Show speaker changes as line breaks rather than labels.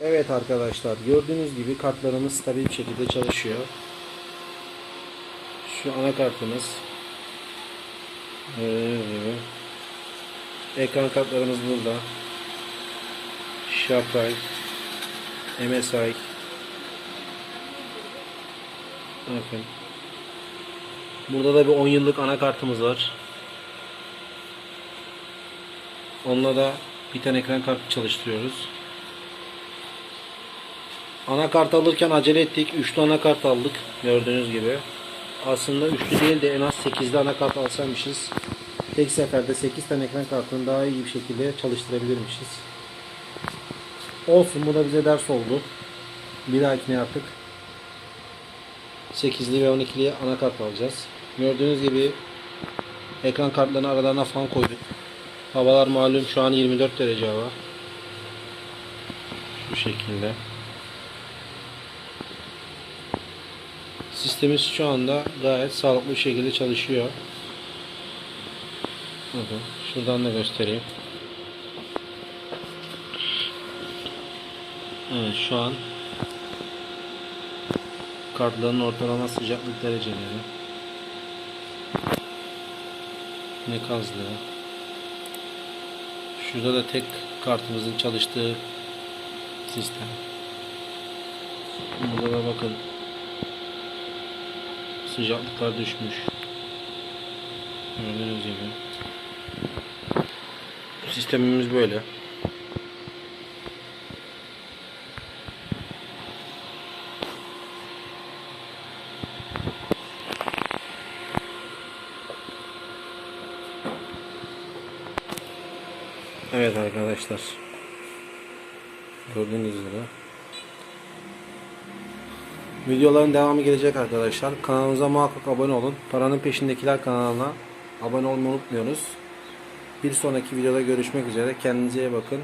Evet arkadaşlar gördüğünüz gibi kartlarımız stabil bir şekilde çalışıyor. Şu anakartımız. Ee, ekran kartlarımız burada. Sharpray, MSI. Bakın. Burada da bir 10 yıllık anakartımız var. Onunla da bir tane ekran kartı çalıştırıyoruz. Anakart alırken acele ettik. Üçlü anakart aldık. Gördüğünüz gibi. Aslında üçlü değil de en az 8'li anakart alsaymışız. Tek seferde 8 tane ekran kartını daha iyi bir şekilde çalıştırabilirmişiz. Olsun bu da bize ders oldu. Bir dahakine artık 8'li ve 12'li anakart alacağız. Gördüğünüz gibi ekran kartlarını aralarına fan koyduk. Havalar malum şu an 24 derece hava. Şu şekilde. Sistemimiz şu anda gayet sağlıklı bir şekilde çalışıyor. Şuradan da göstereyim. Evet şu an kartların ortalama sıcaklık dereceleri ne kazdığı şurada da tek kartımızın çalıştığı sistem burada da bakın sıcaklıklar düşmüş gördüğünüz gibi sistemimiz böyle Evet arkadaşlar. Gördüğünüz üzere. Videoların devamı gelecek arkadaşlar. Kanalımıza muhakkak abone olun. Paranın peşindekiler kanalına abone olmayı unutmuyoruz. Bir sonraki videoda görüşmek üzere. Kendinize iyi bakın.